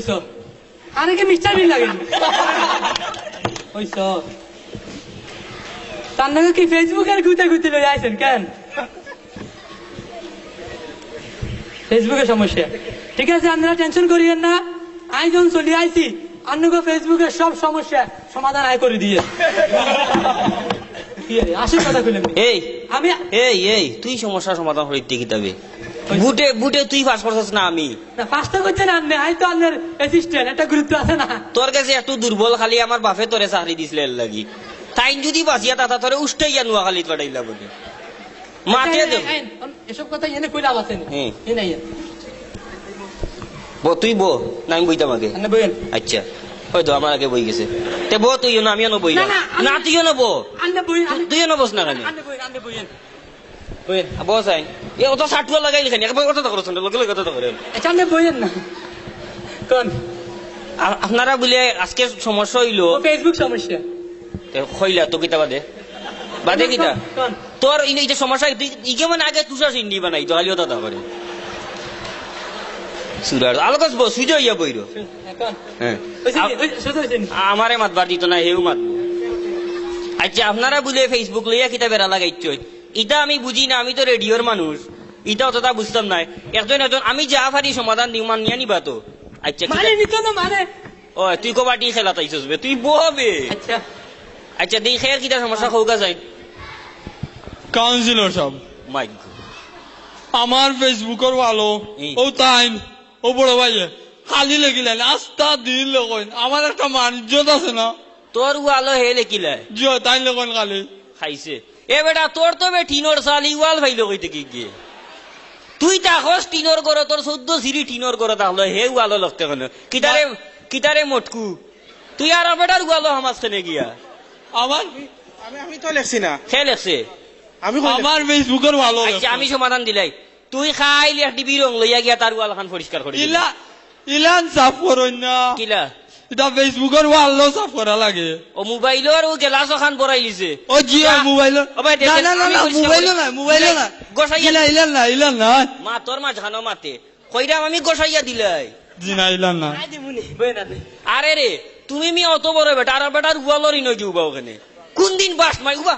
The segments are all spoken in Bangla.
হইছ আরে কি মিস্টার বিন লাগে হইছ তার নাকি কি ফেসবুকের ঘুরতে ঘুরতে লই আইছেন কেন ফেসবুকের সমস্যা ঠিক আছে আপনারা টেনশন করিয়েন না আমি যখন চলে আইছি আপনাকে ফেসবুকের সব সমস্যা সমাধান আয় করে দিয়ে কি আসল কথা এই আমি এই এই তুই সমস্যার সমাধান করিতে কিতাবে বুটে বুটে তুই পাস করছিস না আমি। না পাঁচটা করছেন আপনি আমি তো আপনার অ্যাসিস্ট্যান্ট একটা গুরুত্ব আছে না। তোর কাছে একটু দুর্বল খালি আমার বাপে তোরে চাকরি দিছিল এর লাগি। তাই যদি বাঁচিয়া তাতা তোরে উষ্টাইয়া নোয়া খালি কাটাইলা বলে মাঠে দেব। এই, এসব কথা এনে কইলা আছে হুম। এনে ইয়ে বো তুই বো না আমি বইতাম আগে। আপনি বইয়েন। আচ্ছা হয়তো আমার আগে বই গেছে। তে বো তুইও না আমিও না বই না, না, আমি- না তুইও না বো তুইও না বস না কেন? বইয়েন আপনি বইয়েন বস আই এ অত সাটুয়া লাগাইলি খানি একবার কথা করছ না লগে লগে কথা করেন। আপনি বইয়েন না। কোন? আপনারা বলে আজকে সমস্যা হইল। ফেসবুক সমস্যা। তে কইলা তো কিতা বাদে? বাদে কিতা? তোর ইনে এটা সমস্যা ইকে মানে আগে তুষার চিনি বানাই তো খালি দাদা করে। সুরার বস ইয়া বইরো। হ্যাঁ নি? আমারে মাতবার দিত না হেউ মাত আচ্ছা আপনারা বলে ফেসবুক লইয়া কিতা বেড়া লাগাইছ ইটা আমি বুঝি না আমি তো রেডিওর মানুষ ইটা অতটা বুঝতাম না একজন একজন আমি যা পারি সমাধান দিও মান নিয়া নিবা তো। আচ্ছা মানে নিত না মানে। ও তুই কবাটি খেলা তাইছস বে তুই বহবে আচ্ছা। আচ্ছা দেই খেয়ার কিটা সমস্যা খৌকা যাই কাউন্সিলর সব মাইক আমার ফেসবুকের ভালো। ও তাইন ও বড় ভাই খালি লেগিলেন আস্তা দিন লেগন আমার একটা মানিজ্যত আছে না। তোর ওয়ালো হে লেকিলাই জিও তাই লেগন খালি। খাইছে। এ বেটা তোর তো বে টিনোর সাল ইওয়াল ভাইলো কইতে কি গিয়ে তুই তাকস টিনোর করো তোর চোদ্দ সিরি টিনোর করো তাহলে হে ওয়ালো লগতে কেন কিতারে কিতারে মটকু। তুই আর বেটার ওয়ালো হামাজ কেনে গিয়া? আমার আমি আমি তো লেখছি না। লেখছে। আমি? আমার ফেসবুকের ভালো আচ্ছা আমি সমাধান দিলাই। তুই খাইলি এক ডিবি রং লইয়া গিয়া তার ওয়াল খান পরিষ্কার করে। ইলা ইলান সাফ না। কিলা? এটা ফেসবুকের ভালো সাফ করা লাগে। ও মোবাইলর ও গেলাস খান বড়াই লিছে ও ভাই, না না না না না না ইলান না ইলান না মা তোর মা জানো মাতে। কইরাম আমি গোসাইয়া দিলাই। জি না ইলান না আরে রে তুমি মি অত বড় বেটা আর বেটার উবালরই নই উবা ওখানে কোন। দিন বাস মাই উবা।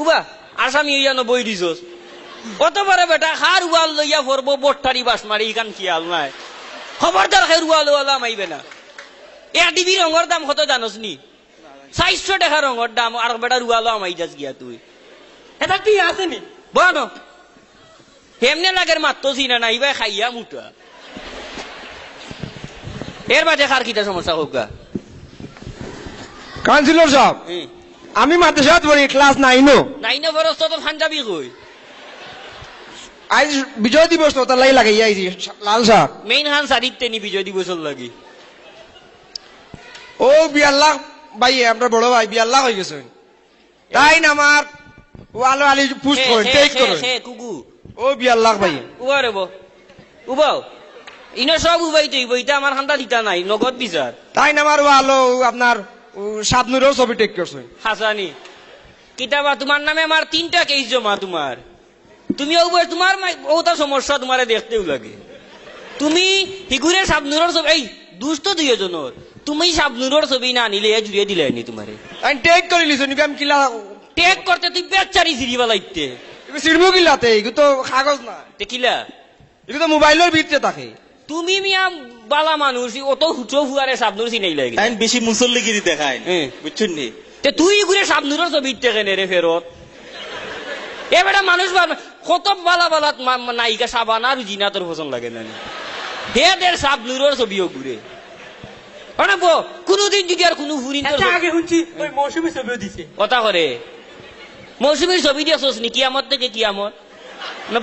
উবা আসামি ইয়ানো বই দিছস। অত বড় বেটা খার উয়াল লইয়া পড়ব বট্টারি বাস মারি ইখান খেয়াল নাই। খবরদার খাই উয়াল ওয়ালা মাইবে না। এ ডিবি রঙর দাম কত জানোস নি চারশো টাকা রঙর দাম আর বেটার উয়ালো আমাই যাস গিয়া তুই। এটা কি আছে নি? বনো হেমনে লাগের মাত্র চিনা নাই ভাই খাইয়া মুটা এর বাদে খার কিটা সমস্যা হোক গা? কাউন্সিলর সাহেব আমি মাদ্রাসাত পড়ি ক্লাস নাইনো নাইনে বরস তো পাঞ্জাবি কই আজ বিজয় দিবস তো তার লাই লাগাই আইছি লাল শাক মেইন হান সারিতে নি বিজয় দিবসর লাগি। ও বিয়াল্লাহ ভাই আমরা বড় ভাই বিয়াল্লাহ হয়ে গেছে। তাই না আমার ও আলো আলি পুশ করেন টেক করেন। কুকু। ও বিয়াল্লাহ ভাই। উবা রে বো উবাও। ইনো সব উবাই তুই বইটা আমার হান্দা দিতা নাই নগদ বিচার। তাই না আমার ও আলো আপনার সাবনুরেও ছবি টেক করছে। হাসানি। কিতাবা তোমার নামে আমার তিনটা কেস জমা তোমার। তুমি উবাই তোমার ওটা সমস্যা তোমারে দেখতেও লাগে। তুমি হিগুরে সাবনুরের ছবি এই দুষ্ট দুই এজনের। তুমি সাবনুরের ছবি না আনিলে এ জুড়িয়ে দিলে নি তোমারে আমি টেক করে লিছো নিবি আমি কিলা টেক করতে তুই বেচারি সিরিবা লাইতে সিরমু কিলাতে এগুলো তো কাগজ না দেখিলা এগুলো তো মোবাইলের ভিতরে থাকে। তুমি মিয়া বালা মানুষ অত হুচো ফুয়ারে সাবনুর চিনাই লাগে তাই বেশি মুসল্লিগিরি দেখায়। বুঝছেন নি? তে তুই ঘুরে সাবনুরের ছবি থেকে নে রে ফেরত এবারে মানুষ কত বালা বালা নায়িকা সাবানা আর জিনা তোর পছন্দ লাগে না হে দের সাবনুরের ছবিও ঘুরে মানে বো কোনোদিন যদি আর কোনো তোর আগে শুনছি ওই মৌসুমি ছবিও দিছে। কথা করে। মৌসুমীর ছবি দিয়েছস নি কিয়ামত থেকে কিয়ামত। না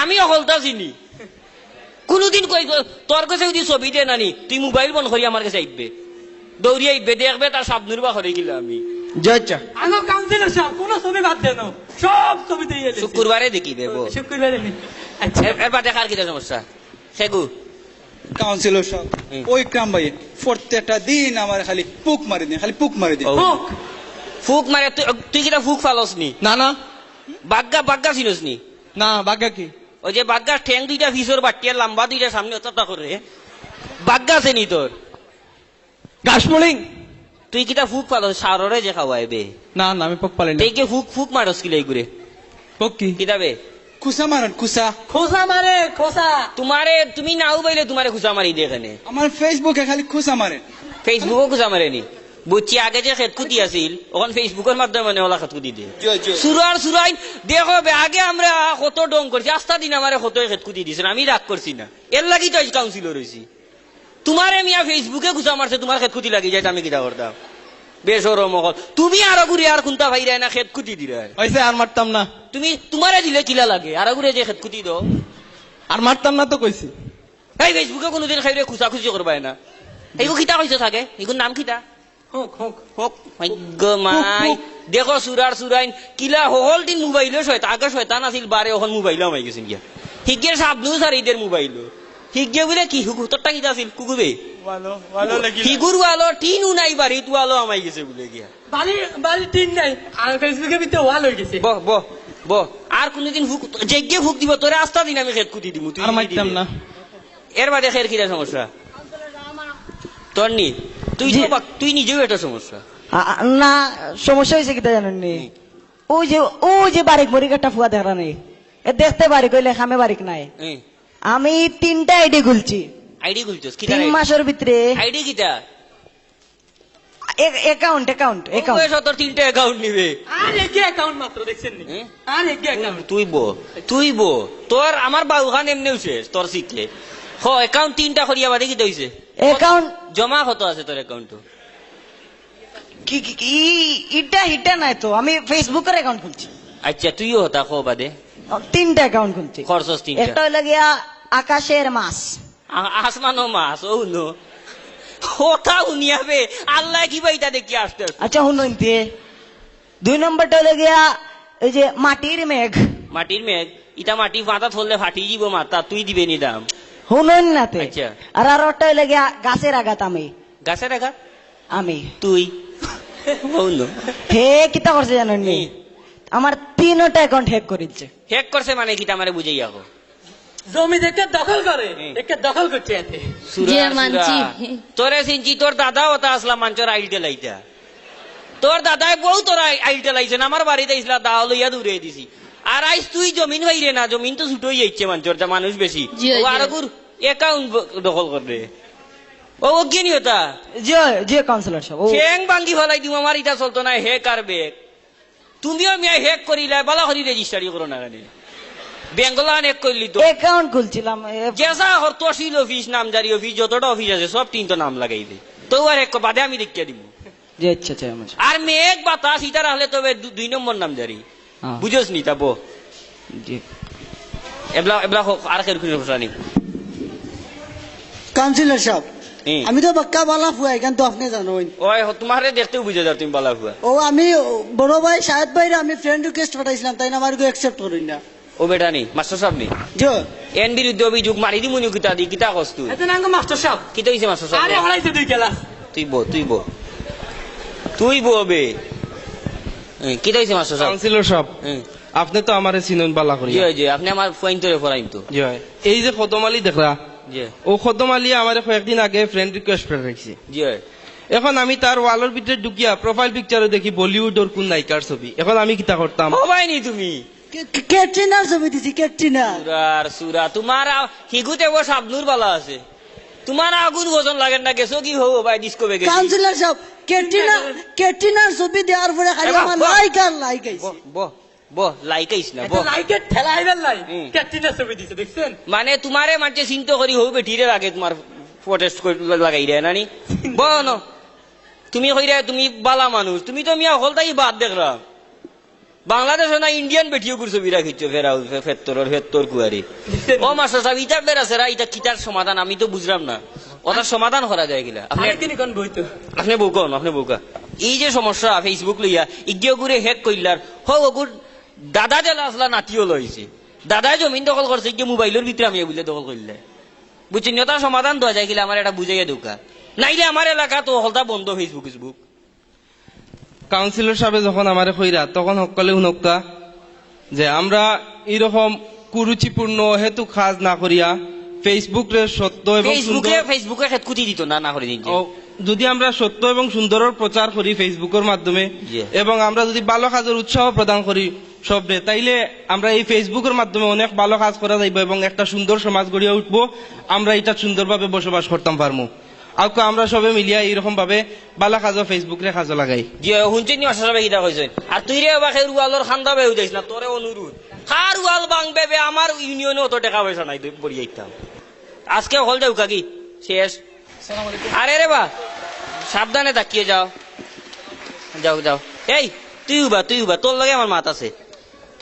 আমি অকলতা চিনি। কোনোদিন কই তোর কাছে যদি ছবি দে নানি তুই মোবাইল বন্ধ করি আমার কাছে আইবে দৌড়ি আইবে দেখবে তার সাবনুর বা করে গেলে আমি। যাচ্ছা আনো কাউন্সিলর সাহেব কোনো ছবি বাদ দেন সব ছবি দিয়ে দিয়েছে শুক্রবারে দেখিবে শুক্রবারে আচ্ছা। দেখার কি সমস্যা? সেগু কাউন্সিলর সব। হুম। ওই ক্রাম ভাই প্রত্যেকটা দিন আমার খালি পুক মারি দিন খালি পুক মারি দিন। হোক ফুক। মারে তুই কিটা ফুক ফালস নি? না না। বাগ্গা বাগ্গা চিনস নি? না বাগা কি? ওই যে বাগ্গাস ঠ্যাং দুইটা ফিসর বাটিয়া লম্বা দুইটা সামনে অতটা করে। বাগ্গা আছে নি তোর? গাছমলিং? তুই কিটা ফুক পালো সাররে যে খাওয়াই বে না না আমি পক পালি না। তুই কে ফুক ফুক মারস কিলাই ঘুরে পক কি? কিটা কুসা মারেন কুসা। খোসা মারে খোসা। তোমারে তুমি নাও পাইলে তোমারে খুঁজা মারি এখানে। আমার ফেসবুকে খালি খুসা মারেন ফেসবুকও খুঁজা মারেনি। বুঝছি আগে যে খেতকুতি আছিল ওখান ফেসবুকের মাধ্যমে মানে ওলা খেতকুতি দিয়ে সুরার সুরাই দেখো বে আগে আমরা কত ডং করছি আস্তা দিন আমার কত খেতকুতি দিয়েছেন আমি রাগ করছি না। এর লাগি তো কাউন্সিলর হয়েছি তোমারে মিয়া ফেসবুকে খুঁজা মারছে তোমার খেতকুতি লাগি যায় আমি কিটা করতাম বেসরম অকল তুমি আরও ঘুরে আর খুনতা ভাই না খেতকুতি দিলে। হয়েছে আর মারতাম না। তুমি তোমারে দিলে কিলা লাগে? আরও ঘুরে যে খেতকুতি দাও আর মারতাম না তো কইছি এই ফেসবুকে কোনোদিন খাইলে খুচা খুচি করবাই না। এইগো খিতা কইছো থাকে এইগুর নাম খিতা হোক হোক হোক ভাগ্য মাই। দেখো সুরার সুরাইন কিলা হল দিন মোবাইলে শয়তান আগে শয়তান আছিল বারে এখন মোবাইলে আমাই গেছেন গিয়া হিগের সাবনু সার ঈদের মোবাইল। হিগে বলে কি হুকুতরটা কিতা আছিল কুকুবে হিগুর ওয়ালো টিনু নাই বাড়ি তোয়ালো আমাই গেছে বলে গিয়া। নাই আর ফেসবুকে ভিতরে ওয়াল হয়ে গেছে। বহ বহ বহ আর কোনদিন হুক যেগে হুক দিব তোরে আস্তা দিন আমি খেত কুতি দিব তুই না। এর বাদে খের কিরা সমস্যা? তোর নি তুই তুই নিজেও এটা সমস্যা। না সমস্যা হয়েছে কিতা জানেন? নি ওই যে ওই যে বারিক মরিক একটা ফুয়া দেখা নেই। এ দেখতে বারিক হইলে খামে বারিক নাই। আমি তিনটা আইডি খুলছি। আইডি খুলছস কিটা তিন মাসের ভিতরে আইডি কিটা? অ্যাকাউন্ট অ্যাকাউন্ট অ্যাকাউন্ট তিনটে অ্যাকাউন্ট নিবে। আর একে অ্যাকাউন্ট মাত্র দেখছেন নি? হ্যাঁ? আর একে অ্যাকাউন্ট তুই বো তুই বো। তোর আমার বাউখান এমনি হইছে তোর শিখলে। হ অ্যাকাউন্ট তিনটা করিয়া বাদে কি হইছে অ্যাকাউন্ট জমা কত আছে তোর অ্যাকাউন্ট কি কি কি? ইটা হিটা নাই তো। আমি ফেসবুকের অ্যাকাউন্ট খুলছি। আচ্ছা তুইও হতা খো বাদে? তিনটা অ্যাকাউন্ট খুলছি। খরচস তিনটা। একটা হইল গিয়া আকাশের মাস আ- আসমানো মাছ ও নো হতা উনিয়াবে আল্লাহ কি বাইতা দেখি আসতে আসতে। আচ্ছা শুনুন তে। দুই নম্বরটা হইল গিয়া এই যে মাটির মেঘ। মাটির মেঘ? ইটা মাটি ফাঁতা থললে ফাটি যাব মাথা তুই দিবে নি দাম। শুনুন না তে। আচ্ছা। আর আর একটা হইল গিয়া গাছের আঘাত আমি। গাছে রাখা আমি। তুই? হে কিতা করছে জানেন নি কি? আমার তিনটা অ্যাকাউন্ট হ্যাক করেছে। হেক করছে মানে কি তামারে বুঝাই আকো জমি দেখে দখল করে। একে দখল করছে এতে। তোরে দাদা ওটা আসলা মাঞ্চর আইলতে লাইতা। তোর দাদাই বউ তোর আই- আইলতে লাইছেন আমার বাড়িতে ইসলা দাও লইয়া দূরে দিছি। আর আইস তুই জমিন বাইরে না জমিন তো ছুটোই যাচ্ছে মাঞ্চর যা মানুষ বেশি। ও অ্যাকাউন্ট দখল করবে। ও অজ্ঞানী হতা যে যে কাউন্সিলর সাহেব ও ঠ্যাং ভাঙ্গি ফেলাই দিম আমার ইটা চলতো না হেক আর বেগ? তুমিও মিয়া হেক করিলা বলা করি রেজিস্টারি করো না কেন? বেঙ্গলান হেক করলি তো। অ্যাকাউন্ট খুলছিলাম জেসা হর তহসিল অফিস নামজারি অফিস যতটা অফিস আছে সব তিন তো নাম লাগাই দে। তো আর এক বাদে আমি দেখিয়ে দিব। জি আচ্ছা আচ্ছা আর মেঘ বাতাস ইটার হলে তবে দু- দুই নম্বর নাম জারি। হ্যাঁ। বুঝোস নি তাবো এবলা এবলা হোক, আর খের খুঁজে বসা নি। কাউন্সিলর সাহেব আমি তো বাক্কা বালা ফুয়া এখান তো আপনি জানোই। ওই তোমারে দেখতেও বুঝে যাও তুমি বালা হুয়া ও আমি বড় ভাই শাহেদ ভাইরে আমি ফ্রেন্ড রিকোয়েস্ট পাঠাইছিলাম তাই না আমার অ্যাকসেপ্ট করুন। না ও বেটা নি মাস্টার সাহেব নি? জো। এন বিরুদ্ধে অভিযোগ মারি দি মুনি কিতা দি কিতা কস তুই নাঙ্গ মাস্টার সাহেব। কিতা হইছে মাস্টার আরে হলাইছে দুই ক্লাস তুই বো তুই বো। তুই বো বে। কিতা হইছে মাস্টার সাহেব? কাউন্সিলর সাহেব। আপনি তো আমারে চিনুন বালা করি জি জি আপনি আমার পয়েন্ট ধরে তো। জি এই যে খতমালি দেখরা জি ও খতমালি আমার কয়েকদিন আগে ফ্রেন্ড রিকোয়েস্ট করে রাখছি। জি এখন আমি তার ওয়ালের ভিতরে ঢুকিয়া প্রোফাইল পিকচারে দেখি বলিউড ওর কোন নায়িকার ছবি। এখন আমি কিতা করতাম। হবাই নি তুমি? ক্যাটরিনার ছবি দিছি ক্যাটরিনা সুরার সুরা তোমার হিগুতে ও সাবনুর বালা আছে। তোমার আগুন ওজন লাগে না গেছো কি হব ভাই ডিস্কো বেগে। কাউন্সিলর সাহেব ক্যাটরিনা ক্যাটরিনার ছবি দেওয়ার পরে খালি আমার লাইক আর লাইক আইছে বহ মানে তোমারে মানছে চিন্তা করি হব বেঠিরে লাগে তোমার প্রটেস্ট লাগাই দেয় নানি? বহ ন। তুমি কইরা তুমি বালা মানুষ তুমি তো মিয়া হল তাই বাদ দেখরা বাংলাদেশে না ইন্ডিয়ান বেটিও করছ বিরা খিচ্ছ ফেরাও ফেত্তর ফেত্তর কুয়ারি। ও মাস্টার সাহেব ইটার বেড়াছে রা ইটা কিটার সমাধান আমি তো বুঝলাম না। ওটার সমাধান করা যায় কিলা? আপনি আরে কোন বইতো আপনি বউকন আপনি বউকা এই যে সমস্যা ফেসবুক লইয়া ইগিয়ে করে হেক কইলার হ ওগুর দাদা যে আসলা নাতিও লইছে। দাদাই জমিন দখল করছে গিয়ে মোবাইলের ভিতরে আমি বুঝলে দখল করলে বুঝছেন তার সমাধান দেওয়া যায় কিলা আমার এটা বুঝাইয়া দোকা নাইলে আমার এলাকা তো হলতা বন্ধ ফেসবুক ফেসবুক কাউন্সিলর সাহেব যখন আমারে কইরা তখন সকলে শুনক্কা যে আমরা এরকম কুরুচিপূর্ণ হেতু কাজ না করিয়া ফেসবুক সত্য এবং ফেসবুকে খেত দিত না না করে যদি আমরা সত্য এবং সুন্দরের প্রচার করি ফেসবুকের মাধ্যমে এবং আমরা যদি ভালো কাজের উৎসাহ প্রদান করি সবরে তাইলে আমরা এই ফেসবুকের মাধ্যমে অনেক ভালো কাজ করা যাইব এবং একটা সুন্দর সমাজ গড়িয়া উঠবো আমরা এটা সুন্দরভাবে বসবাস করতাম পারব আর আমরা সবে মিলিয়া এইরকম ভাবে ভালো কাজও ফেসবুকে কাজে লাগাই। শুনছেন নি অসাবে কিটা কইছেন আর তুই রে বাকে রুয়ালর খান্দা বেউ যাইস না? তোরে অনুরোধ কার রুয়াল বাংবে বে আমার ইউনিয়নে অত টাকা পয়সা নাই তুই বড়ি আইতাম আজকে হল যাও কাকি শেষ আরে রে বা সাবধানে তাকিয়ে যাও। যাও যাও এই তুই উবা তুই উবা তোর লগে আমার মাত আছে।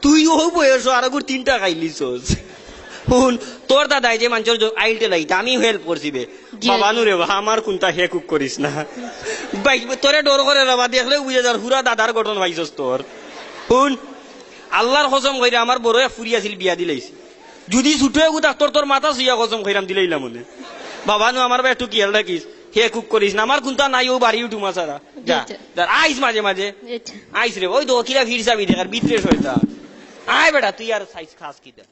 তুই ও বয়স আর তিনটা খাইলিছস শুন তোর দাদাই যে মানুষের আইলতে লাইতে আমি হেল্প করছি বে। বাবা নু রে বা, আমার কোনটা হে কুক করিস না? ভাই তোরে ডর করে রাবা দেখলে বুঝে যার হুরা দাদার গঠন পাইছস তোর শুন আল্লাহর কসম কইরা আমার বড় ফুরি আছিল বিয়া দিলাইছি যদি ছুটে গুতা তোর তোর মাথা সুইয়া কসম কইরাম দিলাইলাম মনে। বাবা নু আমার বা একটু কিয়াল রাখিস হে কুক করিস না? আমার কোনটা নাই ও বাড়ি উঠু মাছারা যা আইস মাঝে মাঝে আইস রে ওই তো কিরা ফিরসাবি দেখার হয়ে যা আয় বেটা তুই আর সাইজ খাস কি দে